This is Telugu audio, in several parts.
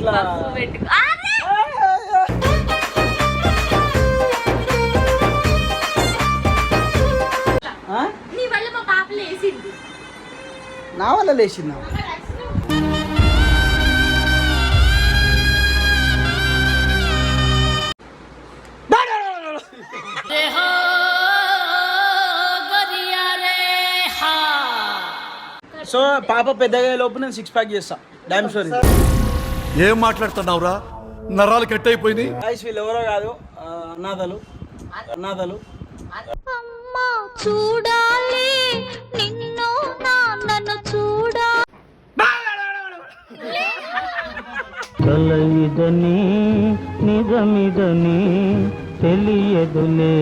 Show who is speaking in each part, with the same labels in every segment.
Speaker 1: ఇట్లా?
Speaker 2: నీ వల్ల మా పాపలు వేసింది
Speaker 1: నా వల్ల లేచిందా? సో పాప పెద్దగా లోపు నేను సిక్స్ ప్యాక్ చేస్తా. డామ్ స్టోరీ
Speaker 3: ఏం మాట్లాడుతున్నావురా? నరాలు కట్ అయిపోయినాయి
Speaker 1: గాయస్ వీళ్ళు ఎవరో కాదు ఆ, అనాథలు అనాథలు
Speaker 4: అమ్మా చూడాలి. నిన్ను నాన్నను చూడా.
Speaker 5: కలయిదని నిజమిదని తెలియదులే.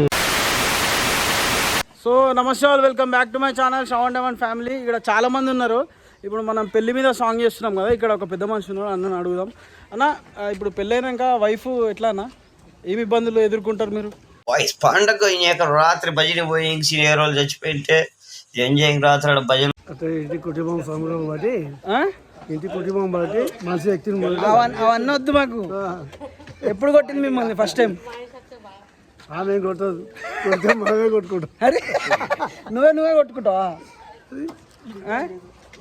Speaker 1: సో నమస్తే welcome back to my channel షవన్ డెవన్ ఫ్యామిలీ. ఇక్కడ చాలా మంది ఉన్నారు. ఇప్పుడు మనం పెళ్ళి మీద సాంగ్ చేస్తున్నాం కదా ఇక్కడ ఒక పెద్ద మనిషి ఉన్నాడు అన్నని అడుగుదాం. అన్న ఇప్పుడు పెళ్ళైనాక వైఫ్ ఎట్లా అన్న? ఏమి ఇబ్బందులు ఎదుర్కొంటారు మీరు?
Speaker 6: వాయిస్ పండగ రాత్రి భజన పోయి సీనియర్ వాళ్ళు చచ్చిపోయింటే ఎంజాయింగ్ రాత్రి భజన.
Speaker 7: అంటే ఇంటి కుటుంబం సమూహం బట్టి? ఇంటి కుటుంబం బట్టి మనసు వ్యక్తిని మొదలు
Speaker 1: అవన్నీ వద్దు మాకు. ఎప్పుడు కొట్టింది మిమ్మల్ని ఫస్ట్ టైం
Speaker 7: ఆమె ఏం కొట్టదు. కొడితే మనమే కొట్టుకుంటాం.
Speaker 1: అరే నువ్వే నువ్వే కొట్టుకుంటావా?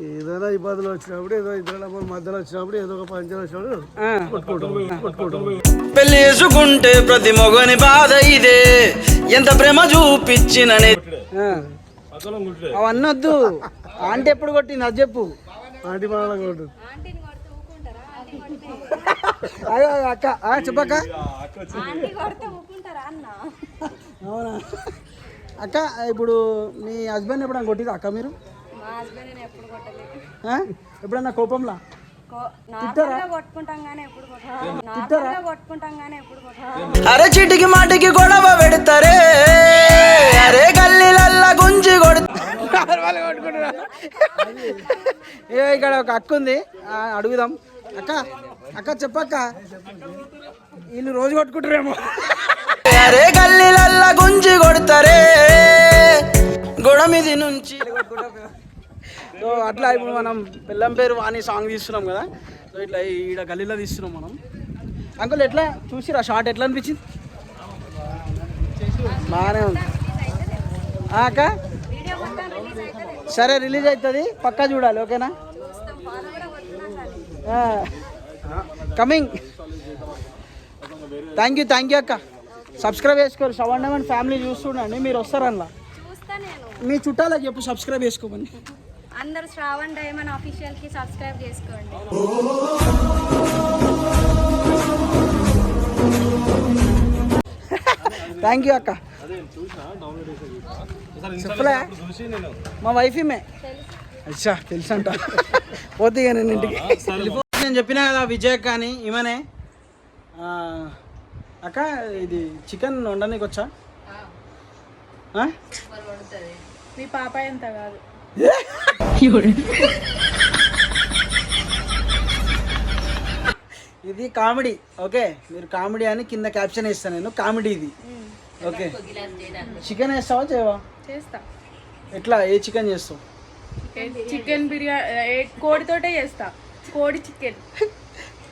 Speaker 7: ఏదైనా ఇబ్బందులు వచ్చినప్పుడు ఏదో ఇద్దరు డబ్బులు మధ్యలో వచ్చినప్పుడు ఏదో ఒక పంచర్ వచ్చినప్పుడు
Speaker 1: పెళ్ళి చేసుకుంటే ప్రతి మొగని బాధ ఇదే. ఎంత ప్రేమ చూపించిననే అవన్నీ వద్దు ఆంటీ ఎప్పుడు కొట్టింది? అది చెప్పు.
Speaker 7: ఆంటీ మన కొట్టు
Speaker 1: అక్క ఆ, చెప్పక్క. అవునా? అక్క ఇప్పుడు మీ హస్బెండ్ ఎప్పుడన్నా కొట్టిరా అక్క మీరు? ఎప్పుడన్నా కోపంలా? అరే చిటికి మాటికి గొడవ పెడతారే. అరే గల్లీలల్లా గుంజి కొడుతారు ఏ ఇక్కడ ఒక అక్క ఉంది. అడుగుదాం. అక్క అక్క చెప్పక్క. వీళ్ళు రోజు కొట్టుకుంటారేమో. అరే గల్లీలల్లా గుంజి కొడతారే. గొడ మీది నుంచి సో అట్లా ఇప్పుడు మనం పిల్లం పేరు వాణి సాంగ్ తీస్తున్నాం కదా. సో ఇట్లా ఈడ గల్లీలో తీస్తున్నాం మనం. అంకుల్ ఎట్లా? చూసిరా? షార్ట్ ఎట్లా అనిపించింది? బాగానే ఉంది. ఆ, అక్క? సరే రిలీజ్ అవుతుంది పక్కా చూడాలి ఓకేనా? Coming thank you thank you అక్క. సబ్స్క్రైబ్ చేసుకోరు. సెవెన్ డెవెన్ ఫ్యామిలీ చూస్తుండండి. మీరు వస్తారనలా.
Speaker 8: చూస్తా నేను.
Speaker 1: మీ చుట్టాలకు చెప్పు సబ్స్క్రైబ్ చేసుకోమని.
Speaker 8: అందరు శ్రావణ్ డైమండ్ ఆఫీషియల్కి సబ్స్క్రైబ్ చేసుకోండి.
Speaker 1: థ్యాంక్ యూ అక్క. చెప్పలే? మా వైఫ్ అచ్చా తెలుసు అంట పోతే నేను ఇంటికి. నేను చెప్పినా కదా విజయ్ అని ఈమెనే. అక్క ఇది చికెన్ వండనీకి వచ్చా?
Speaker 8: మీ పాప ఎంత కాదు.
Speaker 1: ఇది కామెడీ ఓకే? మీరు కామెడీ అని కింద క్యాప్షన్ వేస్తాను నేను. కామెడీ ఇది. ఓకే? చికెన్ వేస్తావా? చేయవా?
Speaker 8: చేస్తా.
Speaker 1: ఎట్లా? ఏ చికెన్ చేస్తావు?
Speaker 8: చికెన్ బిర్యానీ. కోడితోటే చేస్తా. కోడి చికెన్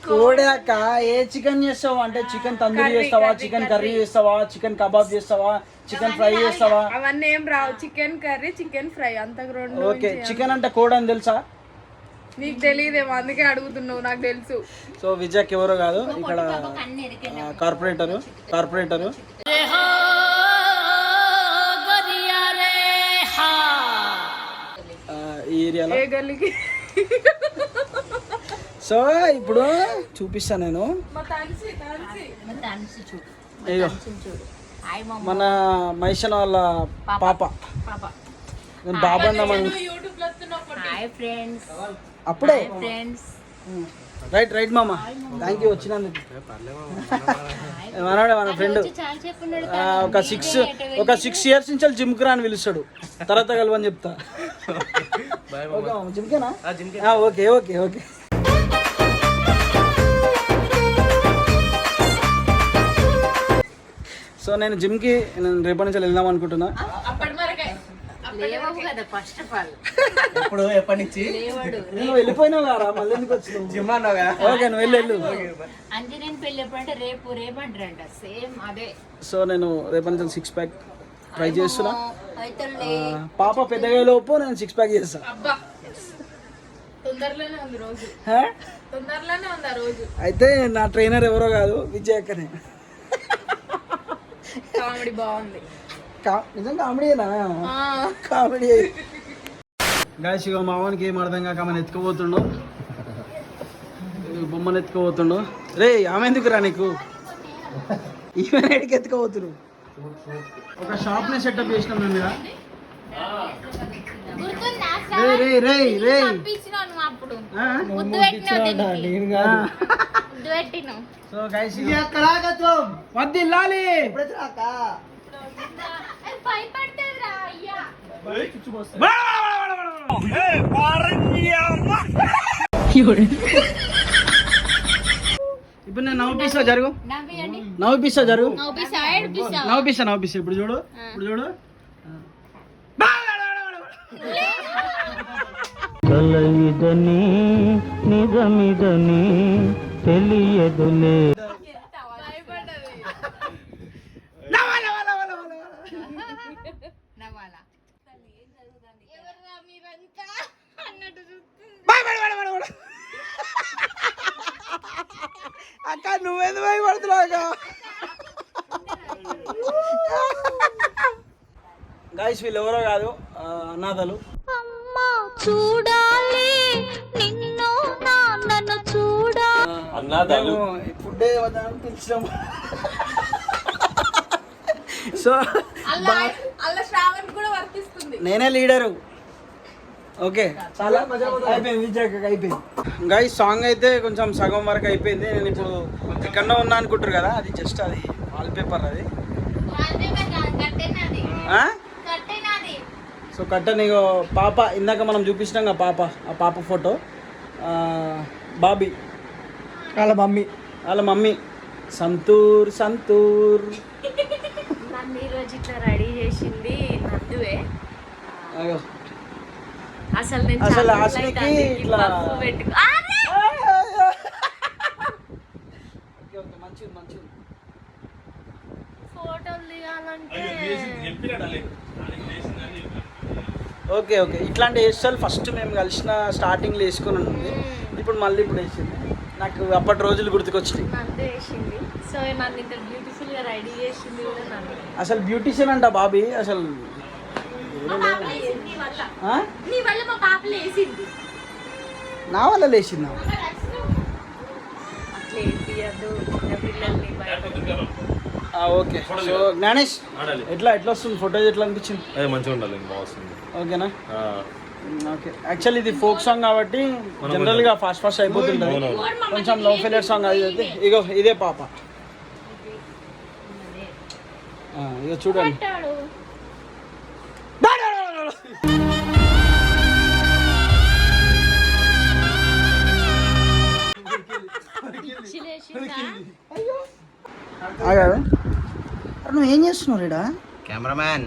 Speaker 1: కోడి అక్క ఏ చికెన్ చేస్తావా? అంటే చికెన్ తందూరి చేస్తావా? Chicken curry. చేస్తావా? చికెన్ కబాబ్ చేస్తావా? చికెన్ ఫ్రై చేస్తావా?
Speaker 8: అవన్నీ ఏం రావు. చికెన్ కర్రీ చికెన్ ఫ్రై అంతకు రెండు
Speaker 1: ఓకే చికెన్ అంటే కోడి అని తెలుసా?
Speaker 8: నీకు తెలియదేమో అందుకే అడుగుతున్నావు నాకు తెలుసు.
Speaker 1: సో విజయ్ ఎవరో కాదు? ఇక్కడ కార్పొరేటర్ కార్పొరేటర్. ఈ ఏరియాలో?
Speaker 8: ఏ గల్లీకి?
Speaker 1: సో ఇప్పుడు చూపిస్తాను నేను. అయ్యో మన మైషన్ వాళ్ళ పాప. నేను బాబా అప్పుడే.
Speaker 2: ఫ్రెండ్స్
Speaker 1: రైట్ రైట్ మామ. థ్యాంక్ యూ వచ్చినందుకు. మనవాడే మన ఫ్రెండ్ ఒక సిక్స్ ఒక సిక్స్ ఇయర్స్ నుంచి జిమ్కి రాని పిలుస్తాడు. తర్వాత కలవని చెప్తా. జిమ్కేనా? ఆ, ఓకే ఓకే ఓకే. సో నేను జిమ్కి నేను రేపటి నుంచి వెళ్దాం అనుకుంటున్నా. ఇప్పుడు ఎప్పటి నుంచి? నువ్వు వెళ్ళిపోయినావు కదా మళ్ళీ ఎందుకు వచ్చినావు? జిమ్ అన్నావు కదా ఓకే నువ్వు వెళ్ళు వెళ్ళు.
Speaker 2: అంజనేయుని పెళ్ళి ఎప్పుడంటే రేపు రేపు అంటారంట సేమ్ అదే.
Speaker 1: సో నేను రేపటి నుంచి సిక్స్ ప్యాక్ ట్రై చేస్తున్నా. పాప పెద్దగా లోపు నేను సిక్స్ ప్యాక్ చేస్తా.
Speaker 2: అబ్బా. తొందరలోనే ఉంది రోజు.
Speaker 1: హా?
Speaker 2: తొందరలోనే ఉంది ఆ రోజు.
Speaker 1: అయితే నా ట్రైనర్ ఎవరో కాదు విజయ్ అక్కనే.
Speaker 2: కామెడీ బాగుంది.
Speaker 1: కా- నిజం కామెడీనా కామెడీ. గాయస్ ఇక మావానికి ఏం అర్థం కాక ఆమెను ఎత్తుకుపోతుండు. బొమ్మను ఎత్తుకుపోతుండు. రే ఆమె ఎందుకురా నీకు? ఈమె ఎడికి ఎత్తుకుపోతురు? ఒక షాప్ని సెటప్ చేసినాం మేము
Speaker 2: గుర్తుందా
Speaker 1: రే రే రే రే సో గైస్ వద్దిల్లాలి
Speaker 2: భయపడతారా అయ్యా
Speaker 1: ఇప్పుడు నేను నవ్వుపిస్తా జరుగు నవ్వుపిస్తా జరుగు నవ్వుపిస్తా నవ్వుపిస్తా ఇప్పుడు చూడు ఇప్పుడు చూడు
Speaker 5: కలయిదని నిజమిదని తెలియదులే.
Speaker 2: నవ్వాలా ఎవర్రా మీరంతా అన్నట్టు చూస్తుంది
Speaker 1: అక్క నువ్వెందుకు భయపడుతున్నావు గాయస్ వీళ్ళు ఎవరో కాదు అనాథలు.
Speaker 4: అమ్మా చూడాలి.
Speaker 1: ఫుడ్ వద్దామని పిలిచినాము సో
Speaker 2: అల్ల శ్రావణ్ కూడా వర్తిస్తుంది.
Speaker 1: నేనే లీడరు ఓకే. చాలా అయిపోయింది అయిపోయింది. గాయ సాంగ్ అయితే కొంచెం సగం వరకు అయిపోయింది. నేను ఇప్పుడు ఎక్కడో ఉన్నా అనుకుంటారు కదా అది జస్ట్ అది వాల్ పేపర్ అది
Speaker 2: కట్టేనాది
Speaker 1: ఆ?
Speaker 2: కట్టేనాది
Speaker 1: సో కట్ట నీకు పాప ఇందాక మనం చూపించినాం కదా పాప ఆ పాప ఫోటో ఆ, బాబీ. వాళ్ళ మమ్మీ. వాళ్ళ మమ్మీ. సంతూర్ సంతూర్.
Speaker 2: నన్ను ఈరోజు ఇట్లా రెడీ చేసింది నందువే.
Speaker 1: అయ్యో.
Speaker 2: అసలు నేను
Speaker 1: ఇట్లా-
Speaker 2: పెట్టుకో!
Speaker 1: ఓకే, ఓకే, మంచిది మంచిది
Speaker 2: ఫోటోలు దిగాలంటే.
Speaker 1: Okay okay. ఇట్లాంటి స్టైల్ ఫస్ట్ మేము కలిసిన స్టార్టింగ్లో వేసుకొని ఉంది. ఇప్పుడు మళ్ళీ ఇప్పుడు వేసింది. నాకు అప్పటి రోజులు గుర్తుకొచ్చినాయి.
Speaker 2: నందు వేసింది సో నన్ను ఇంత బ్యూటిఫుల్గా రెడీ చేసింది కూడా నన్ను.
Speaker 1: అసలు బ్యూటిషియన్ అంట బాబీ అసలు
Speaker 2: నీ వల్ల.
Speaker 1: ఆ?
Speaker 2: నీ వల్ల మా పాపలు వేసింది
Speaker 1: నా వల్ల లేచిందా? ఓకే. సో జ్ఞానేష్ ఎట్లా ఎట్లా వస్తుంది? ఫోటోస్ ఎట్లా అనిపించింది?
Speaker 9: మంచిగా ఉండాలి
Speaker 1: ఓకేనా? ఓకే. యాక్చువల్లీ ఇది ఫోక్ సాంగ్ కాబట్టి జనరల్గా ఫాస్ట్ ఫాస్ట్ అయిపోతుంటుంది. కొంచెం లవ్ ఫెయిలియర్ సాంగ్ అది అయితే. ఇగో ఇదే పాప. ఆ, ఇగో చూడండి. నువ్వు ఏం చేస్తున్నావు రీడా?
Speaker 6: కెమెరామ్యాన్.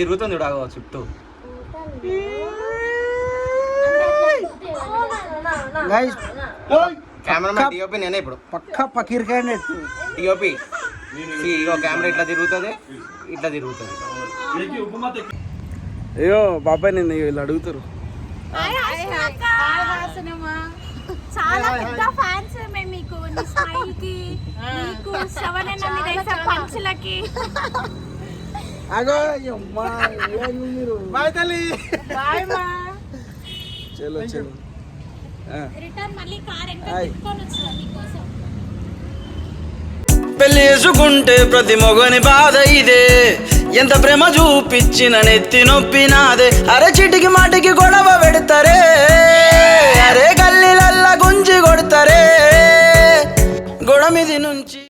Speaker 6: తిరుగుతుంది చుట్టూ.
Speaker 1: Guys,
Speaker 6: కెమెరామ్యాన్ డిఓపి నేనే ఇప్పుడు.
Speaker 1: పక్కా పకీర్ క్యాండిడేట్
Speaker 6: డిఓపి ఇగో కెమెరా ఇట్లా తిరుగుతుంది? ఇట్లా తిరుగుతుంది.
Speaker 1: అయ్యో బాబాయ్ నిన్ను వీళ్ళు అడుగుతారు.
Speaker 8: చాలా పెద్ద ఫ్యాన్స్ మేము మీకు స్మైల్కి పంచులకి
Speaker 1: అగో మీరు? బాయ్ తల్లి.
Speaker 8: బాయ్ మా.
Speaker 1: చలో చలో.
Speaker 8: రిటర్న్ మళ్ళీ కార్
Speaker 1: పెళ్ళేసుకుంటే ప్రతి మొగని బాధ ఇదే. ఎంత ప్రేమ చూపించిన నెత్తి నొప్పి నాదే. అరచిటికి మాటికి గొడవ పెడతారే. అరే గల్లీలల్లా గుంజి కొడతారే. గొడమిది నుంచి